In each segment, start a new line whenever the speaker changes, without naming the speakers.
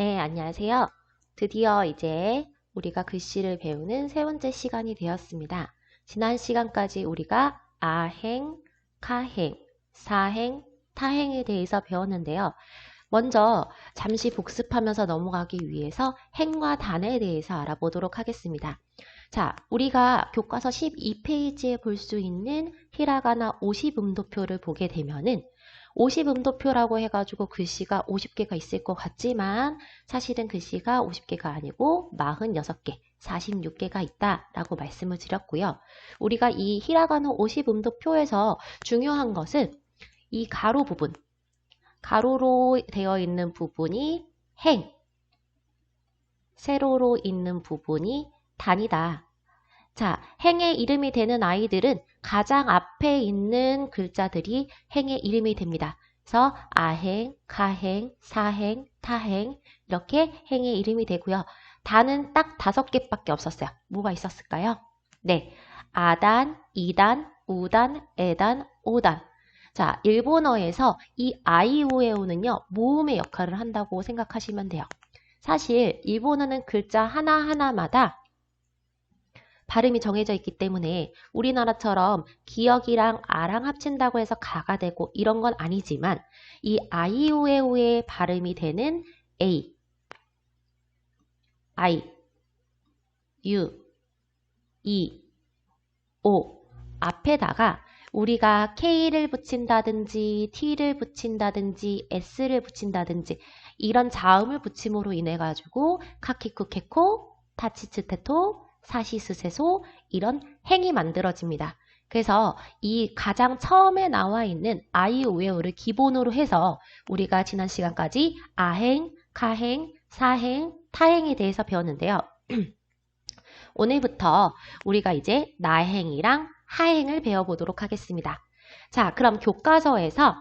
네, 안녕하세요. 드디어 이제 우리가 글씨를 배우는 세 번째 시간이 되었습니다. 지난 시간까지 우리가 아행, 카행, 사행, 타행에 대해서 배웠는데요. 먼저 잠시 복습하면서 넘어가기 위해서 행과 단에 대해서 알아보도록 하겠습니다. 자, 우리가 교과서 12페이지에 볼 수 있는 히라가나 50음도표를 보게 되면은 50음도표라고 해가지고 글씨가 50개가 있을 것 같지만 사실은 글씨가 50개가 아니고 46개, 46개가 있다라고 말씀을 드렸고요. 우리가 이 히라가나 50음도표에서 중요한 것은 이 가로 부분, 가로로 되어 있는 부분이 행, 세로로 있는 부분이 단이다. 자, 행의 이름이 되는 아이들은 가장 앞에 있는 글자들이 행의 이름이 됩니다. 그래서 아행, 가행, 사행, 타행 이렇게 행의 이름이 되고요. 단은 딱 다섯 개밖에 없었어요. 뭐가 있었을까요? 네, 아단, 이단, 우단, 에단, 오단. 자, 일본어에서 이 아이오에오는요, 모음의 역할을 한다고 생각하시면 돼요. 사실 일본어는 글자 하나하나마다 발음이 정해져 있기 때문에 우리나라처럼 기억이랑 아랑 합친다고 해서 가가 되고 이런 건 아니지만 이 아이오에오의 발음이 되는 A, I, U, E, O 앞에다가 우리가 K를 붙인다든지 T를 붙인다든지 S를 붙인다든지 이런 자음을 붙임으로 인해 가지고 카키쿠케코, 타치츠테토, 사시스세소 이런 행이 만들어집니다. 그래서 이 가장 처음에 나와 있는 아이오웨오를 기본으로 해서 우리가 지난 시간까지 아행, 가행, 사행, 타행에 대해서 배웠는데요. 오늘부터 우리가 이제 나행이랑 하행을 배워보도록 하겠습니다. 자, 그럼 교과서에서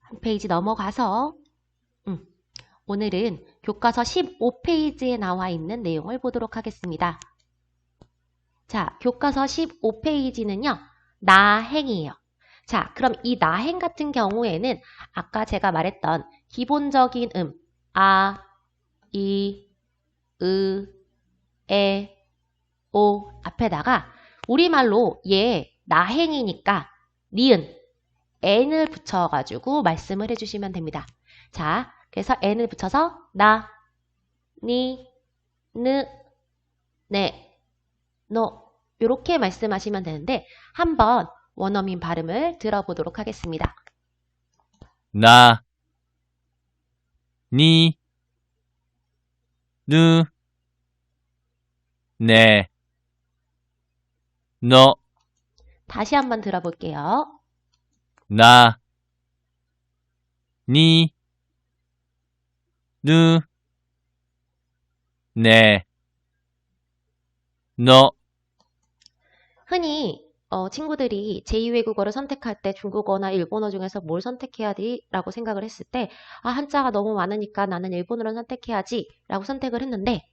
한 페이지 넘어가서 음, 오늘은 교과서 15페이지에 나와 있는 내용을 보도록 하겠습니다. 자, 교과서 15페이지는요, 나행이에요. 자, 그럼 이 나행 같은 경우에는 아까 제가 말했던 기본적인 음, 아, 이, 으, 에, 오 앞에다가 우리말로 얘 나행이니까 니은, n을 붙여가지고 말씀을 해주시면 됩니다. 자, 그래서 n을 붙여서 나, 니, 느, 네, 너 이렇게 말씀하시면 되는데 한번 원어민 발음을 들어보도록 하겠습니다.
나, 니, 느, 네, 너,
다시 한번 들어볼게요.
나, 니, 느, 네, 너,
흔히 어, 친구들이 제2외국어를 선택할 때 중국어나 일본어 중에서 뭘 선택해야 돼? 라고 생각을 했을 때, 아, 한자가 너무 많으니까 나는 일본어를 선택해야지 라고 선택을 했는데,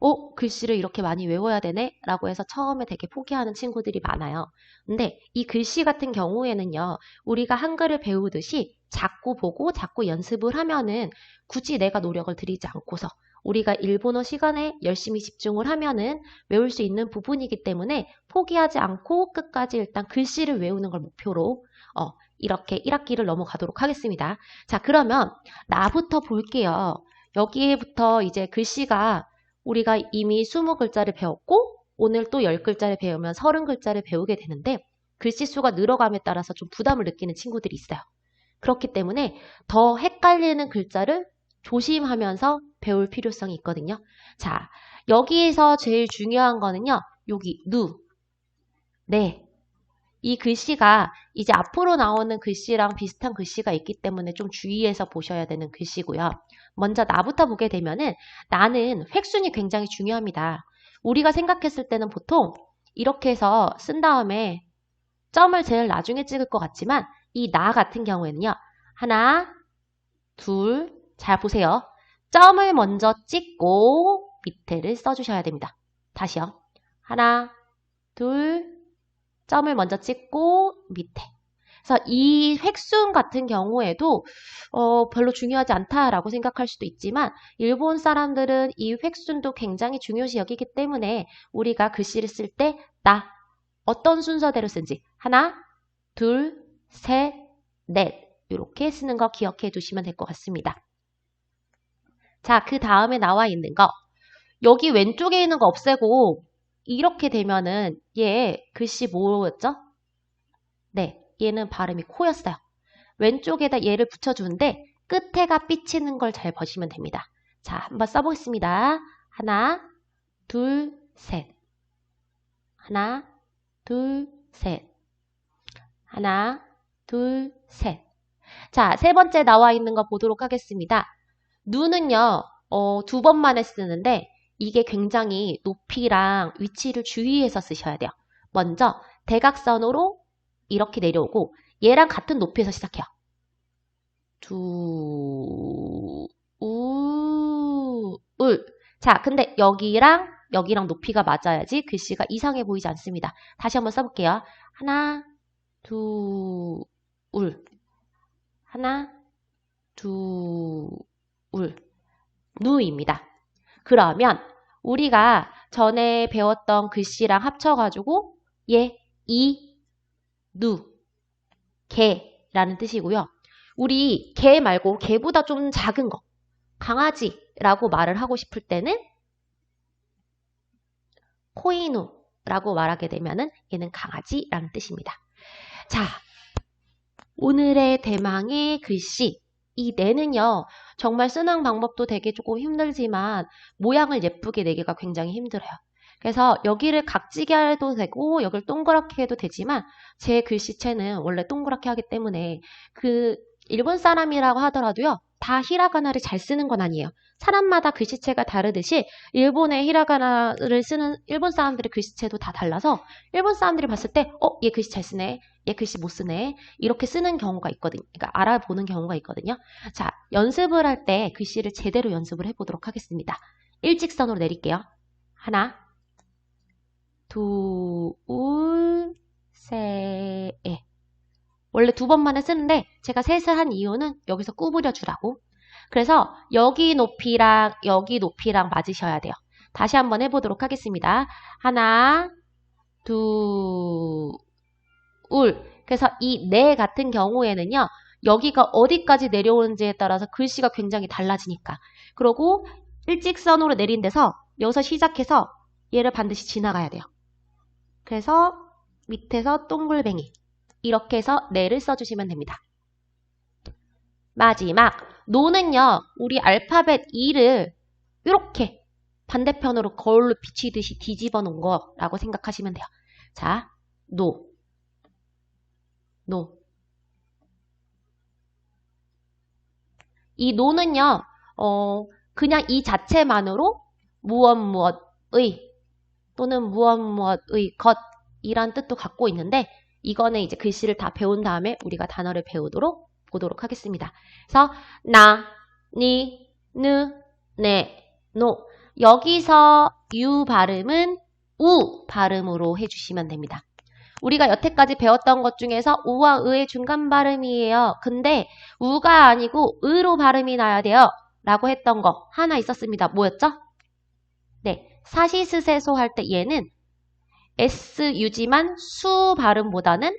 어, 글씨를 이렇게 많이 외워야 되네? 라고 해서 처음에 되게 포기하는 친구들이 많아요. 근데 이 글씨 같은 경우에는요, 우리가 한글을 배우듯이 자꾸 보고 자꾸 연습을 하면은 굳이 내가 노력을 들이지 않고서 우리가 일본어 시간에 열심히 집중을 하면은 외울 수 있는 부분이기 때문에 포기하지 않고 끝까지 일단 글씨를 외우는 걸 목표로 어, 이렇게 1학기를 넘어가도록 하겠습니다. 자, 그러면 나부터 볼게요. 여기에부터 이제 글씨가 우리가 이미 20글자를 배웠고 오늘 또 10글자를 배우면 30글자를 배우게 되는데 글씨 수가 늘어감에 따라서 좀 부담을 느끼는 친구들이 있어요. 그렇기 때문에 더 헷갈리는 글자를 조심하면서 배울 필요성이 있거든요. 자, 여기에서 제일 중요한 거는요. 여기 누. 네. 이 글씨가 이제 앞으로 나오는 글씨랑 비슷한 글씨가 있기 때문에 좀 주의해서 보셔야 되는 글씨고요. 먼저 나부터 보게 되면은 나는 획순이 굉장히 중요합니다. 우리가 생각했을 때는 보통 이렇게 해서 쓴 다음에 점을 제일 나중에 찍을 것 같지만 이 나 같은 경우에는요. 하나, 둘, 잘 보세요. 점을 먼저 찍고 밑에를 써주셔야 됩니다. 다시요. 하나, 둘, 점을 먼저 찍고 밑에. 그래서 이 획순 같은 경우에도 어, 별로 중요하지 않다라고 생각할 수도 있지만 일본 사람들은 이 획순도 굉장히 중요시 여기기 때문에 우리가 글씨를 쓸 때 나 어떤 순서대로 쓴지 하나, 둘, 셋, 넷 이렇게 쓰는 거 기억해 두시면 될 것 같습니다. 자, 그 다음에 나와 있는 거 여기 왼쪽에 있는 거 없애고 이렇게 되면은 얘 글씨 뭐였죠? 네, 얘는 발음이 코였어요. 왼쪽에다 얘를 붙여주는데 끝에가 삐치는 걸 잘 보시면 됩니다. 자, 한번 써보겠습니다. 하나, 둘, 셋. 하나, 둘, 셋. 하나, 둘, 셋. 자, 세 번째 나와 있는 거 보도록 하겠습니다. 눈은요, 어, 두 번만에 쓰는데 이게 굉장히 높이랑 위치를 주의해서 쓰셔야 돼요. 먼저 대각선으로 이렇게 내려오고 얘랑 같은 높이에서 시작해요. 두, 우, 울. 자, 근데 여기랑 여기랑 높이가 맞아야지 글씨가 이상해 보이지 않습니다. 다시 한번 써볼게요. 하나, 두, 울. 하나, 두, 울. 누입니다. 그러면 우리가 전에 배웠던 글씨랑 합쳐가지고 얘, 이, 누, 개라는 뜻이고요. 우리 개 말고 개보다 좀 작은 거, 강아지라고 말을 하고 싶을 때는 코이누라고 말하게 되면은 얘는 강아지라는 뜻입니다. 자, 오늘의 대망의 글씨 이 내는요 정말 쓰는 방법도 되게 조금 힘들지만 모양을 예쁘게 내기가 굉장히 힘들어요. 그래서 여기를 각지게 해도 되고 여기를 동그랗게 해도 되지만 제 글씨체는 원래 동그랗게 하기 때문에 그 일본 사람이라고 하더라도요 다 히라가나를 잘 쓰는 건 아니에요. 사람마다 글씨체가 다르듯이 일본의 히라가나를 쓰는 일본 사람들의 글씨체도 다 달라서 일본 사람들이 봤을 때 어, 얘 글씨 잘 쓰네. 얘 글씨 못 쓰네. 이렇게 쓰는 경우가 있거든요. 그러니까 알아보는 경우가 있거든요. 자, 연습을 할 때 글씨를 제대로 연습을 해 보도록 하겠습니다. 일직선으로 내릴게요. 하나, 둘, 셋, 넷. 원래 두 번만에 쓰는데 제가 셋을 한 이유는 여기서 구부려 주라고. 그래서 여기 높이랑 여기 높이랑 맞으셔야 돼요. 다시 한번 해보도록 하겠습니다. 하나, 둘, 울. 그래서 이 네 같은 경우에는요. 여기가 어디까지 내려오는지에 따라서 글씨가 굉장히 달라지니까. 그리고 일직선으로 내린 데서 여기서 시작해서 얘를 반드시 지나가야 돼요. 그래서 밑에서 동글뱅이 이렇게 해서 네를 써주시면 됩니다. 마지막 노는요. 우리 알파벳 E를 이렇게 반대편으로 거울로 비치듯이 뒤집어 놓은 거라고 생각하시면 돼요. 자, 노, 노. 이 노는요, 어, 그냥 이 자체만으로 무엇 무엇의 또는 무엇 무엇의 것이란 뜻도 갖고 있는데 이거는 이제 글씨를 다 배운 다음에 우리가 단어를 배우도록 보도록 하겠습니다. 그래서 나, 니, 느, 네, 노 여기서 유 발음은 우 발음으로 해주시면 됩니다. 우리가 여태까지 배웠던 것 중에서 우와 의의 중간 발음이에요. 근데 우가 아니고 의로 발음이 나야 돼요. 라고 했던 거 하나 있었습니다. 뭐였죠? 네, 사시스세소 할 때 얘는 SU지만 수 발음보다는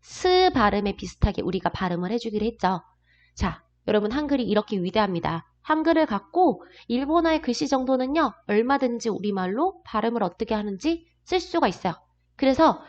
스 발음에 비슷하게 우리가 발음을 해주기로 했죠. 자, 여러분 한글이 이렇게 위대합니다. 한글을 갖고 일본어의 글씨 정도는요, 얼마든지 우리말로 발음을 어떻게 하는지 쓸 수가 있어요. 그래서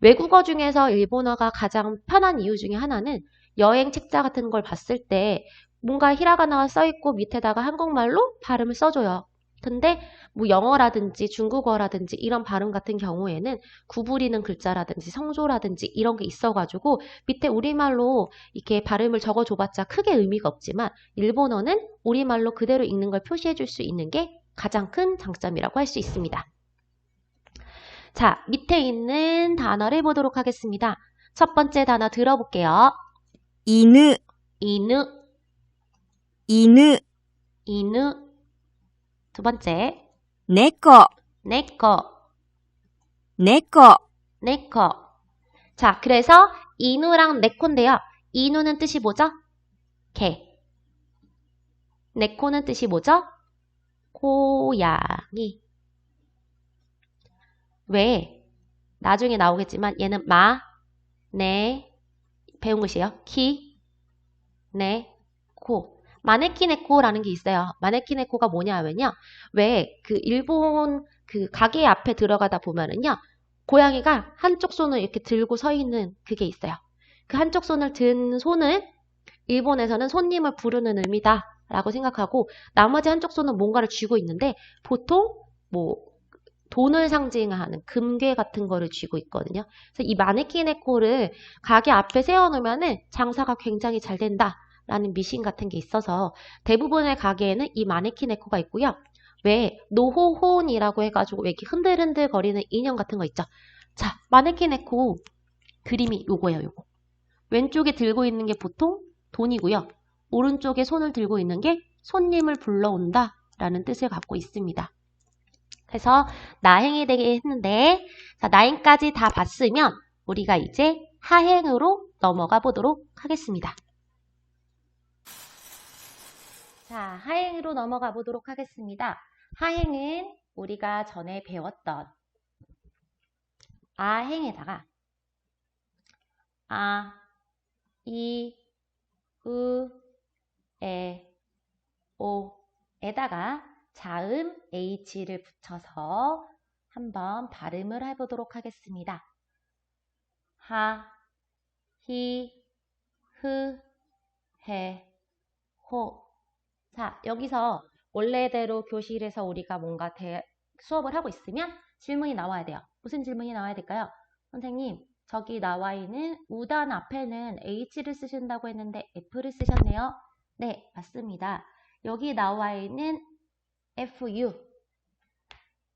외국어 중에서 일본어가 가장 편한 이유 중에 하나는 여행 책자 같은 걸 봤을 때 뭔가 히라가나가 써있고 밑에다가 한국말로 발음을 써줘요. 근데 뭐 영어라든지 중국어라든지 이런 발음 같은 경우에는 구부리는 글자라든지 성조라든지 이런 게 있어가지고 밑에 우리말로 이렇게 발음을 적어줘봤자 크게 의미가 없지만 일본어는 우리말로 그대로 읽는 걸 표시해줄 수 있는 게 가장 큰 장점이라고 할 수 있습니다. 자, 밑에 있는 단어를 보도록 하겠습니다. 첫 번째 단어 들어볼게요.
犬、
이누,
犬、
이누. 두 번째,
猫、
네코,
猫、
네코. 자, 그래서 이누랑 네코인데요. 이누는 뜻이 뭐죠? 개. 네코는 뜻이 뭐죠? 고양이. 왜? 나중에 나오겠지만 얘는 마, 네, 배운 것이에요. 키, 네, 코. 마네키네코라는 게 있어요. 마네키네코가 뭐냐면요. 왜 그 일본 그 가게 앞에 들어가다 보면은요. 고양이가 한쪽 손을 이렇게 들고 서 있는 그게 있어요. 그 한쪽 손을 든 손을 일본에서는 손님을 부르는 의미다 라고 생각하고 나머지 한쪽 손은 뭔가를 쥐고 있는데 보통 뭐 돈을 상징하는 금괴 같은 거를 쥐고 있거든요. 그래서 이 마네키네코를 가게 앞에 세워놓으면은 장사가 굉장히 잘 된다 라는 미신 같은 게 있어서 대부분의 가게에는 이 마네키네코가 있고요. 왜 노호혼이라고 해가지고 왜 이렇게 흔들흔들 거리는 인형 같은 거 있죠. 자, 마네키네코 그림이 요거예요, 요거. 왼쪽에 들고 있는 게 보통 돈이고요. 오른쪽에 손을 들고 있는 게 손님을 불러온다 라는 뜻을 갖고 있습니다. 그래서 나행이 되게 했는데 자, 나행까지 다 봤으면 우리가 이제 하행으로 넘어가 보도록 하겠습니다. 자, 하행으로 넘어가 보도록 하겠습니다. 하행은 우리가 전에 배웠던 아행에다가 아, 이, 으, 에, 오 에다가 자음 h를 붙여서 한번 발음을 해보도록 하겠습니다. 하, 히, 흐, 해, 호. 자, 여기서 원래대로 교실에서 우리가 뭔가 대, 수업을 하고 있으면 질문이 나와야 돼요. 무슨 질문이 나와야 될까요? 선생님, 저기 나와 있는 우단 앞에는 H를 쓰신다고 했는데 F를 쓰셨네요. 네, 맞습니다. 여기 나와 있는 FU.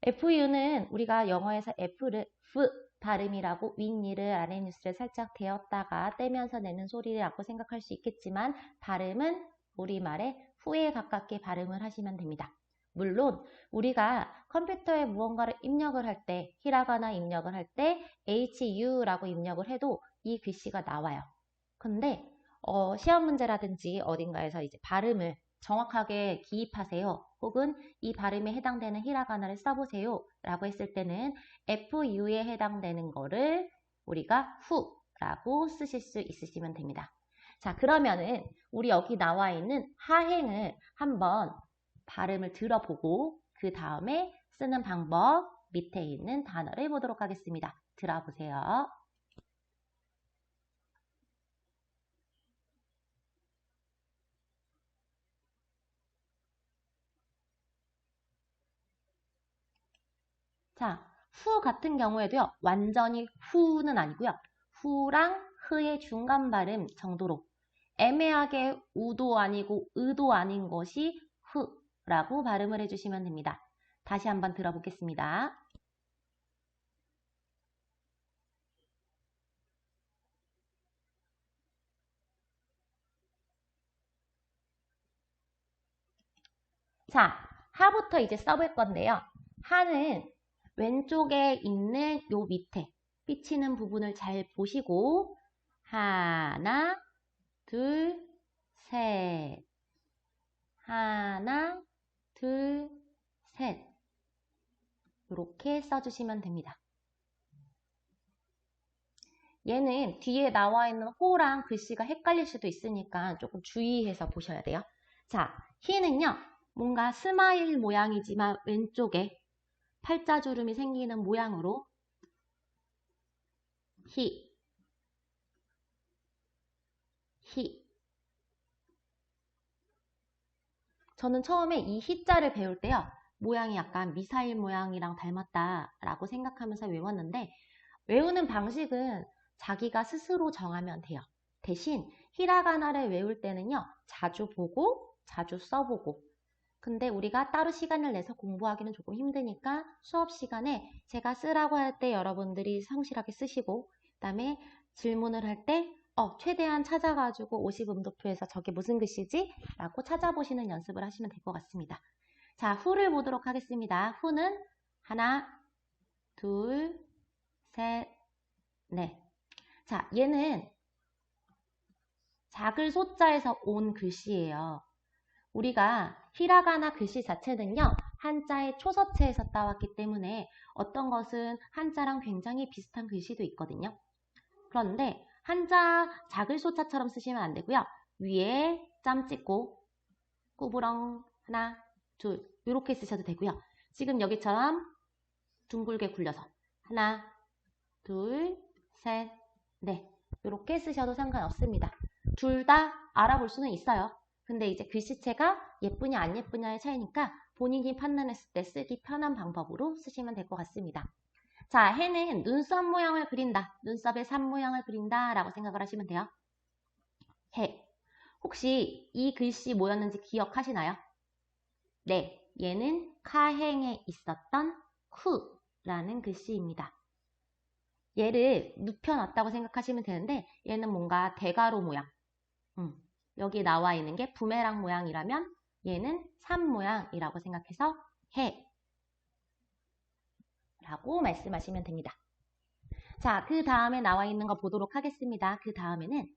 FU는 우리가 영어에서 F를 F 발음이라고 윗니를 아랫니스를 살짝 대었다가 떼면서 내는 소리라고 생각할 수 있겠지만 발음은 우리말의 후에 가깝게 발음을 하시면 됩니다. 물론 우리가 컴퓨터에 무언가를 입력을 할 때, 히라가나 입력을 할 때 HU라고 입력을 해도 이 글씨가 나와요. 근데 어, 시험 문제라든지 어딘가에서 이제 발음을 정확하게 기입하세요. 혹은 이 발음에 해당되는 히라가나를 써보세요. 라고 했을 때는 FU에 해당되는 거를 우리가 후라고 쓰실 수 있으시면 됩니다. 자, 그러면은 우리 여기 나와 있는 하행을 한번 발음을 들어보고 그 다음에 쓰는 방법 밑에 있는 단어를 보도록 하겠습니다. 들어보세요. 자, 후 같은 경우에도요. 완전히 후는 아니고요. 후랑 흐의 중간 발음 정도로 애매하게 우도 아니고 의도 아닌 것이 후라고 발음을 해주시면 됩니다. 다시 한번 들어보겠습니다. 자, 하부터 이제 써볼 건데요. 하는 왼쪽에 있는 요 밑에 삐치는 부분을 잘 보시고 하나, 둘, 셋 하나, 둘, 셋 이렇게 써주시면 됩니다. 얘는 뒤에 나와 있는 호랑 글씨가 헷갈릴 수도 있으니까 조금 주의해서 보셔야 돼요. 자, 히는요. 뭔가 스마일 모양이지만 왼쪽에 팔자주름이 생기는 모양으로 히, 히. 저는 처음에 이 히자를 배울 때요. 모양이 약간 미사일 모양이랑 닮았다라고 생각하면서 외웠는데 외우는 방식은 자기가 스스로 정하면 돼요. 대신 히라가나를 외울 때는요. 자주 보고 자주 써보고 근데 우리가 따로 시간을 내서 공부하기는 조금 힘드니까 수업 시간에 제가 쓰라고 할 때 여러분들이 성실하게 쓰시고 그다음에 질문을 할 때 어, 최대한 찾아가지고 50음도표에서 저게 무슨 글씨지? 라고 찾아보시는 연습을 하시면 될 것 같습니다. 자, 후를 보도록 하겠습니다. 후는 하나, 둘, 셋, 넷. 자, 얘는 작을 소자에서 온 글씨예요. 우리가 히라가나 글씨 자체는요, 한자의 초서체에서 따왔기 때문에 어떤 것은 한자랑 굉장히 비슷한 글씨도 있거든요. 그런데 한자 작을 소자처럼 쓰시면 안 되고요. 위에 짬 찍고 꾸부렁 하나, 둘 이렇게 쓰셔도 되고요. 지금 여기처럼 둥글게 굴려서 하나, 둘, 셋, 넷 이렇게 쓰셔도 상관없습니다. 둘 다 알아볼 수는 있어요. 근데 이제 글씨체가 예쁘냐 안 예쁘냐의 차이니까 본인이 판단했을 때 쓰기 편한 방법으로 쓰시면 될 것 같습니다. 자, 해는 눈썹 모양을 그린다. 눈썹의 산 모양을 그린다 라고 생각을 하시면 돼요. 해. 혹시 이 글씨 뭐였는지 기억하시나요? 네, 얘는 카행에 있었던 쿠 라는 글씨입니다. 얘를 눕혀놨다고 생각하시면 되는데 얘는 뭔가 대가로 모양. 음, 여기 나와 있는 게 부메랑 모양이라면 얘는 산 모양이라고 생각해서 해 라고 말씀하시면 됩니다. 자, 그 다음에 나와 있는 거 보도록 하겠습니다. 그 다음에는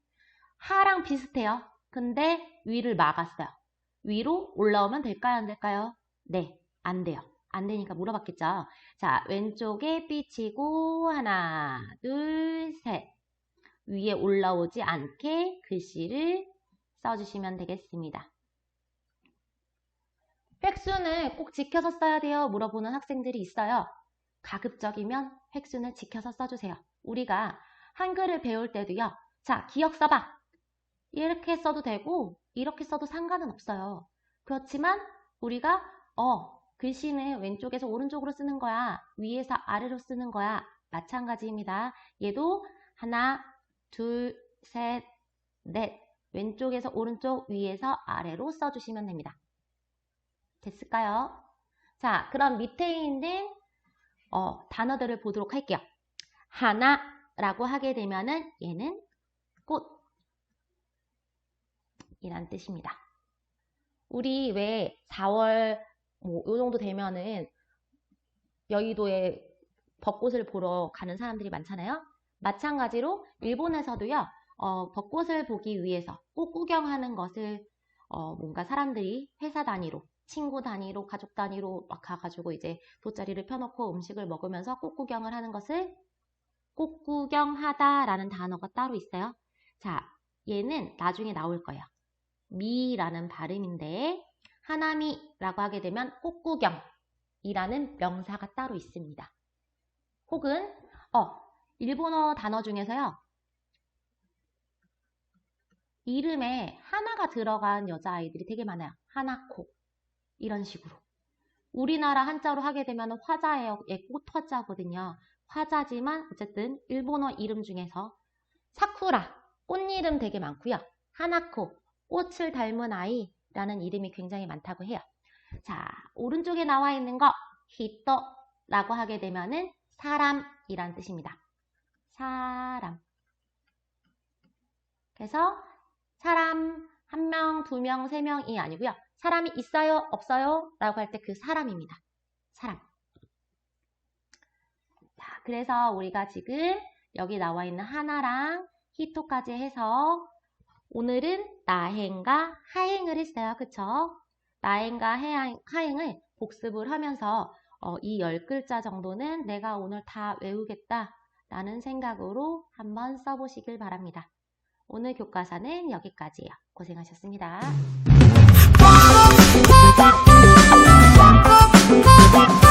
하랑 비슷해요. 근데 위를 막았어요. 위로 올라오면 될까요? 안 될까요? 네, 안 돼요. 안 되니까 물어봤겠죠. 자, 왼쪽에 삐치고 하나, 둘, 셋. 위에 올라오지 않게 글씨를 써주시면 되겠습니다. 획순을 꼭 지켜서 써야 돼요. 물어보는 학생들이 있어요. 가급적이면 획순을 지켜서 써주세요. 우리가 한글을 배울 때도요. 자, 기억 써봐. 이렇게 써도 되고 이렇게 써도 상관은 없어요. 그렇지만 우리가 어 글씨는 왼쪽에서 오른쪽으로 쓰는 거야. 위에서 아래로 쓰는 거야. 마찬가지입니다. 얘도 하나, 둘, 셋, 넷. 왼쪽에서 오른쪽, 위에서 아래로 써주시면 됩니다. 됐을까요? 자, 그럼 밑에 있는 어, 단어들을 보도록 할게요. 하나라고 하게 되면은 얘는 꽃 이란 뜻입니다. 우리 왜 4월 뭐 요 정도 되면은 여의도에 벚꽃을 보러 가는 사람들이 많잖아요. 마찬가지로 일본에서도요. 어, 벚꽃을 보기 위해서 꽃 구경하는 것을 어, 뭔가 사람들이 회사 단위로 친구 단위로 가족 단위로 막 가가지고 이제 돗자리를 펴놓고 음식을 먹으면서 꽃 구경을 하는 것을 꽃 구경하다라는 단어가 따로 있어요. 자, 얘는 나중에 나올 거예요. 미라는 발음인데 하나미라고 하게 되면 꽃구경이라는 명사가 따로 있습니다. 혹은 어 일본어 단어 중에서요. 이름에 하나가 들어간 여자아이들이 되게 많아요. 하나코 이런 식으로. 우리나라 한자로 하게 되면 화자예요. 예, 꽃화자거든요. 화자지만 어쨌든 일본어 이름 중에서 사쿠라 꽃 이름 되게 많고요. 하나코 꽃을 닮은 아이라는 이름이 굉장히 많다고 해요. 자, 오른쪽에 나와 있는 거 히토라고 하게 되면은 사람이란 뜻입니다. 사람. 그래서 사람 한 명, 두 명, 세 명이 아니고요. 사람이 있어요, 없어요? 라고 할 때 그 사람입니다. 사람. 자, 그래서 우리가 지금 여기 나와 있는 하나랑 히토까지 해서 오늘은 나행과 하행을 했어요. 그쵸? 나행과 하행, 하행을 복습을 하면서 어, 이열 글자 정도는 내가 오늘 다 외우겠다 라는 생각으로 한번 써보시길 바랍니다. 오늘 교과서는 여기까지예요. 고생하셨습니다. Thank you.